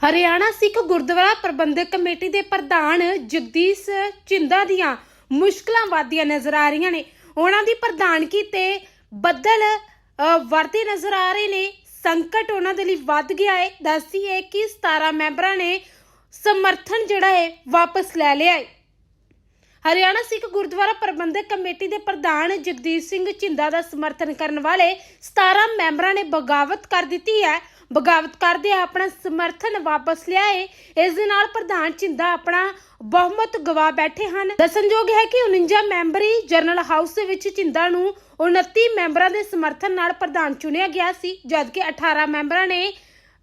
Haryana Sikh Gurdwara Prabandhak committee ਦੇ ਪ੍ਰਧਾਨ ਜਗਦੀਸ਼ ਚਿੰਦਾ ਦੀਆਂ ਮੁਸ਼ਕਲਾਂ ਵਧਦੀਆਂ ਨਜ਼ਰ ਆ ਰਹੀਆਂ ਨੇ। ਉਹਨਾਂ ਦੀ ਪ੍ਰਧਾਨਗੀ ਤੇ ਬੱਦਲ ਵਰਤੇ ਨਜ਼ਰ ਆ ਰਹੇ ਨੇ। ਸੰਕਟ ਉਹਨਾਂ ਦੇ ਲਈ ਵੱਧ ਗਿਆ ਹੈ ਦੱਸੀ ਹੈ ਕਿ 17 ਮੈਂਬਰਾਂ ਨੇ ਸਮਰਥਨ ਜਿਹੜਾ ਹੈ ਵਾਪਸ ਲੈ ਲਿਆ ਹੈ ਹਰਿਆਣਾ ਸਿੱਖ ਗੁਰਦੁਆਰਾ ਪ੍ਰਬੰਧਕ ਕਮੇਟੀ ਦੇ ਪ੍ਰਧਾਨ ਜਗਦੀਸ਼ ਸਿੰਘ ਝਿੰਦਾ ਦਾ ਸਮਰਥਨ ਕਰਨ ਵਾਲੇ 17 ਮੈਂਬਰਾਂ ਨੇ ਬਗਾਵਤ ਕਰ ਦਿੱਤੀ ਹੈ। ਬਗਾਵਤ ਕਰਦੇ ਆਪਣਾ ਸਮਰਥਨ ਵਾਪਸ ਲਿਆ ਹੈ ਇਸ ਦੇ ਨਾਲ ਪ੍ਰਧਾਨ ਝਿੰਦਾ ਆਪਣਾ ਬਹੁਮਤ ਗਵਾ ਬੈਠੇ ਹਨ। ਦੱਸਣਯੋਗ ਹੈ ਕਿ 49 ਮੈਂਬਰੀ ਜਨਰਲ ਹਾਊਸ ਦੇ ਵਿੱਚ ਝਿੰਦਾ ਨੂੰ 29 ਮੈਂਬਰਾਂ ਦੇ ਸਮਰਥਨ ਨਾਲ ਪ੍ਰਧਾਨ ਚੁਣਿਆ ਗਿਆ ਸੀ, ਜਦਕਿ 18 ਮੈਂਬਰਾਂ ਨੇ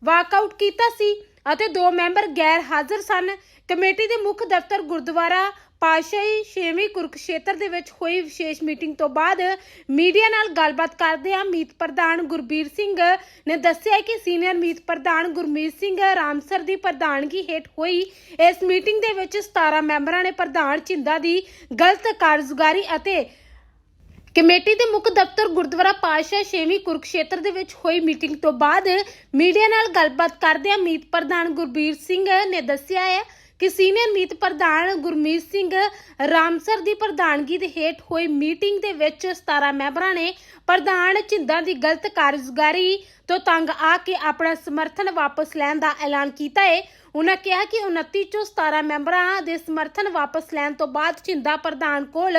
ਵਾਕਆਊਟ ਕੀਤਾ ਸੀ ਅਤੇ ਦੋ ਮੈਂਬਰ ਗੈਰ ਹਾਜ਼ਰ ਸਨ। ਕਮੇਟੀ ਦੇ ਮੁੱਖ ਦਫ਼ਤਰ ਗੁਰਦੁਆਰਾ ਪਾਸ਼ਾਹੀ ਛੇਵੀਂ ਕੁਰਕਸ਼ੇਤਰ ਦੇ ਵਿੱਚ ਹੋਈ ਵਿਸ਼ੇਸ਼ ਮੀਟਿੰਗ ਤੋਂ ਬਾਅਦ ਮੀਡੀਆ ਨਾਲ ਗੱਲਬਾਤ ਕਰਦਿਆਂ ਮੀਤ ਪ੍ਰਧਾਨ ਗੁਰਬੀਰ ਸਿੰਘ ਨੇ ਦੱਸਿਆ ਕਿ ਸੀਨੀਅਰ ਮੀਤ ਪ੍ਰਧਾਨ ਗੁਰਮੀਤ ਸਿੰਘ ਰਾਮਸਰ ਦੀ ਪ੍ਰਧਾਨਗੀ ਹੇਠ ਹੋਈ ਇਸ ਮੀਟਿੰਗ ਦੇ ਵਿੱਚ 17 ਮੈਂਬਰਾਂ ਨੇ ਪ੍ਰਧਾਨ ਚਿੰਦਾ ਦੀ ਗਲਤ ਕਾਰਜਗੁਜ਼ਾਰੀ ਅਤੇ ਕਮੇਟੀ ਦੇ ਮੁੱਖ ਦਫ਼ਤਰ ਗੁਰਦੁਆਰਾ ਪਾਤਸ਼ਾਹ ਛੇਵੀਂ ਕੁਰਕਸ਼ੇਤਰ ਦੇ ਵਿੱਚ ਹੋਈ ਮੀਟਿੰਗ ਤੋਂ ਬਾਅਦ ਮੀਡੀਆ ਨਾਲ ਗੱਲਬਾਤ ਕਰਦਿਆਂ ਮੀਤ ਪ੍ਰਧਾਨ ਗੁਰਬੀਰ ਸਿੰਘ ਨੇ ਦੱਸਿਆ ਹੈ ਕਿ ਸੀਨੀਅਰ ਮੀਤ ਪ੍ਰਧਾਨ ਗੁਰਮੀਤ ਸਿੰਘ ਰਾਮਸਰ ਦੀ ਪ੍ਰਧਾਨਗੀ ਦੇ ਹੇਠ ਹੋਈ ਮੀਟਿੰਗ ਦੇ ਵਿੱਚ 17 ਮੈਂਬਰਾਂ ਨੇ ਪ੍ਰਧਾਨ ਝਿੰਦਾਂ ਦੀ ਗਲਤ ਕਾਰਜਗੁਜ਼ਾਰੀ ਤੋਂ ਤੰਗ ਆ ਕੇ ਆਪਣਾ ਸਮਰਥਨ ਵਾਪਸ ਲੈਣ ਦਾ ਐਲਾਨ ਕੀਤਾ ਹੈ ਉਹਨਾਂ ਕਿਹਾ ਕਿ 29 ਚੋਂ 17 ਮੈਂਬਰਾਂ ਦੇ ਸਮਰਥਨ ਵਾਪਸ ਲੈਣ ਤੋਂ ਬਾਅਦ ਝਿੰਦਾ ਪ੍ਰਧਾਨ ਕੋਲ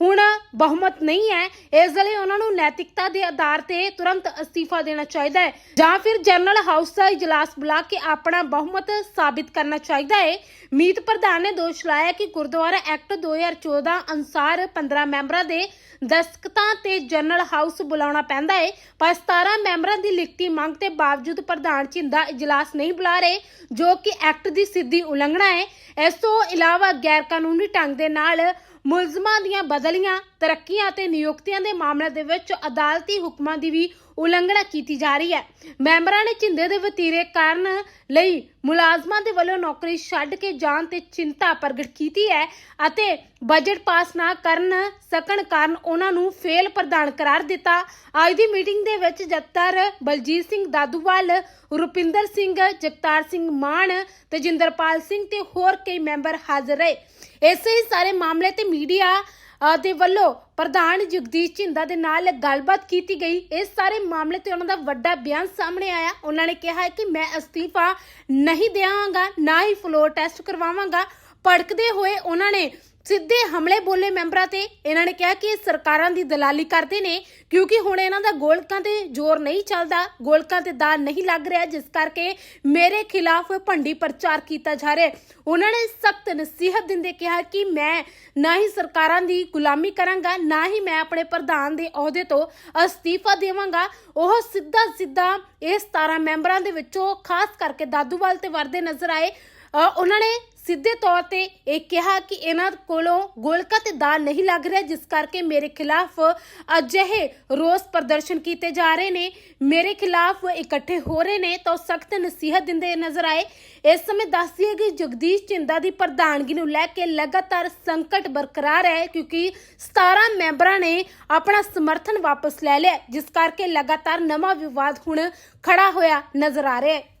ਹੁਣ ਬਹੁਮਤ ਨਹੀਂ ਹੈ। ਇਸ ਲਈ ਉਹਨਾਂ ਨੂੰ ਨੈਤਿਕਤਾ ਦੇ ਆਧਾਰ ਤੇ ਤੁਰੰਤ ਅਸਤੀਫਾ ਦੇਣਾ ਚਾਹੀਦਾ ਹੈ। ਜਾਂ ਫਿਰ ਜਨਰਲ ਹਾਊਸ ਦਾ ਇਜਲਾਸ ਬੁਲਾ ਕੇ ਆਪਣਾ ਬਹੁਮਤ ਸਾਬਿਤ ਕਰਨਾ ਚਾਹੀਦਾ ਹੈ। ਮੀਤ ਪ੍ਰਧਾਨ ਨੇ ਦੋਸ਼ ਲਾਇਆ ਕਿ ਗੁਰਦੁਆਰਾ ਐਕਟ 2014 ਅਨੁਸਾਰ 15 ਮੈਂਬਰਾਂ ਦੇ ਦਸਤਖਤਾਂ ਤੇ ਜਨਰਲ ਹਾਊਸ ਬੁਲਾਉਣਾ ਪੈਂਦਾ ਹੈ। ਪਰ 17 ਮੈਂਬਰਾਂ ਦੀ ਲਿਖਤੀ ਮੰਗ ਤੇ ਬਾਵਜੂਦ ਪ੍ਰਧਾਨ ਚਿੰਦਾ ਇਜਲਾਸ ਨਹੀਂ ਬੁਲਾ ਰਹੇ, ਜੋ ਕਿ ਐਕਟ ਦੀ ਸਿੱਧੀ ਉਲੰਘਣਾ ਹੈ। ਇਸ ਤੋਂ ਇਲਾਵਾ ਗੈਰ ਕਾਨੂੰਨੀ ਢੰਗ ਦੇ ਨਾਲ ਮੁਲਜ਼ਮਾਂ ਦੀਆਂ ਬਦਲੀਆਂ ਤਰੱਕੀਆਂ ਅਤੇ ਨਿਯੁਕਤੀਆਂ ਦੇ ਮਾਮਲੇ ਦੇ ਵਿੱਚ ਅਦਾਲਤੀ ਹੁਕਮਾਂ ਦੀ ਵੀ ਉਲੰਘਣਾ ਕੀਤੀ ਜਾ ਰਹੀ ਹੈ। ਮੈਂਬਰਾਂ ਨੇ ਝਿੰਦੇ ਦੇ ਵਤੀਰੇ ਕਾਰਨ ਲਈ ਮੁਲਾਜ਼ਮਾਂ ਦੇ ਵੱਲੋਂ ਨੌਕਰੀ ਛੱਡ ਕੇ ਜਾਣ ਤੇ ਚਿੰਤਾ ਪ੍ਰਗਟ ਕੀਤੀ ਹੈ ਅਤੇ ਬਜਟ ਪਾਸ ਨਾ ਕਰਨ ਸਕਣ ਕਾਰਨ ਉਹਨਾਂ ਨੂੰ ਫੇਲ ਪ੍ਰਦਾਨ ਕਰਾਰ ਦਿੱਤਾ। ਅੱਜ ਦੀ ਮੀਟਿੰਗ ਦੇ ਵਿੱਚ ਜੱਤਰ ਬਲਜੀਤ ਸਿੰਘ ਦਾਦੂਵਾਲ, ਰੁਪਿੰਦਰ ਸਿੰਘ, ਜਗਤਾਰ ਸਿੰਘ ਮਾਨ ਤੇਜਿੰਦਰਪਾਲ ਸਿੰਘ ਤੇ ਹੋਰ ਕਈ ਮੈਂਬਰ ਹਾਜ਼ਰ ਰਹੇ। ਇਸੇ ਹੀ ਸਾਰੇ ਮਾਮਲੇ ਤੇ ਮੀਡੀਆ ਦੇ ਵੱਲੋਂ ਪ੍ਰਧਾਨ ਜਗਦੀਸ਼ ਝਿੰਦਾ ਦੇ ਨਾਲ ਗੱਲਬਾਤ ਕੀਤੀ ਗਈ। ਇਸ ਸਾਰੇ ਮਾਮਲੇ ਤੇ ਉਹਨਾਂ ਦਾ ਵੱਡਾ ਬਿਆਨ ਸਾਹਮਣੇ ਆਇਆ। ਉਹਨਾਂ ਨੇ ਕਿਹਾ ਹੈ ਕਿ ਮੈਂ ਅਸਤੀਫਾ ਨਹੀਂ ਦੇਵਾਂਗਾ ਨਾ ਹੀ ਫਲੋਰ ਟੈਸਟ ਕਰਵਾਵਾਂਗਾ। ਭੜਕਦੇ ਹੋਏ ਉਹਨਾਂ ਨੇ ਸਿੱਧੇ ਹਮਲੇ ਬੋਲੇ ਮੈਂਬਰਾਂ ਤੇ ਇਹਨਾਂ ਨੇ ਕਿਹਾ ਕਿ ਸਰਕਾਰਾਂ ਦੀ ਦਲਾਲੀ ਕਰਦੇ ਨੇ, ਕਿਉਂਕਿ ਹੁਣ ਇਹਨਾਂ ਦਾ ਗੋਲਕਾਂ ਤੇ ਜ਼ੋਰ ਨਹੀਂ ਚੱਲਦਾ, ਗੋਲਕਾਂ ਤੇ ਦਾਲ ਨਹੀਂ ਲੱਗ ਰਿਹਾ, ਜਿਸ ਕਰਕੇ ਮੇਰੇ ਖਿਲਾਫ ਭੰਡੀ ਪ੍ਰਚਾਰ ਕੀਤਾ ਜਾ ਰਿਹਾ ਉਹਨਾਂ ਨੇ ਸਖਤ ਨਸੀਹਤ ਦਿੰਦੇ ਕਿਹਾ ਕਿ ਮੈਂ ਨਾ ਹੀ ਸਰਕਾਰਾਂ ਦੀ ਗੁਲਾਮੀ ਕਰਾਂਗਾ, ਨਾ ਹੀ ਮੈਂ ਆਪਣੇ ਪ੍ਰਧਾਨ ਦੇ ਅਹੁਦੇ ਤੋਂ ਅਸਤੀਫਾ ਦੇਵਾਂਗਾ। ਉਹ ਸਿੱਧਾ ਸਿੱਧਾ ਇਹ 17 ਮੈਂਬਰਾਂ ਦੇ ਵਿੱਚੋਂ ਖਾਸ ਕਰਕੇ ਦਾਦੂਵਾਲ ਤੇ ਵਰਦੇ ਨਜ਼ਰ ਆਏ। ਉਹਨਾਂ ਨੇ ਸਿੱਧੇ ਤੌਰ ਤੇ ਇਹ ਕਿਹਾ ਕਿ ਇਹਨਾਂ ਕੋਲੋਂ ਗੋਲਕਾ ਤੇ ਦਾਲ ਨਹੀਂ ਲੱਗ ਰਿਹਾ, ਜਿਸ ਕਰਕੇ ਮੇਰੇ ਖਿਲਾਫ ਅਜਿਹੇ ਰੋਸ ਪ੍ਰਦਰਸ਼ਨ ਕੀਤੇ ਜਾ ਰਹੇ ਨੇ। ਮੇਰੇ ਖਿਲਾਫ ਇਕੱਠੇ ਹੋ ਰਹੇ ਨੇ ਤਾਂ ਸਖਤ ਨਸੀਹਤ ਦਿੰਦੇ ਨਜ਼ਰ ਆਏ। ਇਸ ਸਮੇਂ ਦੱਸਦੀਏ ਕਿ ਜਗਦੀਸ਼ ਚਿੰਦਾ ਦੀ ਪ੍ਰਧਾਨਗੀ ਨੂੰ ਲੈ ਕੇ ਲਗਾਤਾਰ ਸੰਕਟ ਬਰਕਰਾਰ ਹੈ, ਕਿਉਂਕਿ 17 ਮੈਂਬਰਾਂ ਨੇ ਆਪਣਾ ਸਮਰਥਨ ਵਾਪਸ ਲੈ ਲਿਆ, ਜਿਸ ਕਰਕੇ ਲਗਾਤਾਰ ਨਵਾਂ ਵਿਵਾਦ ਹੁਣ ਖੜਾ ਹੋਇਆ ਨਜ਼ਰ ਆ ਰਿਹਾ ਹੈ।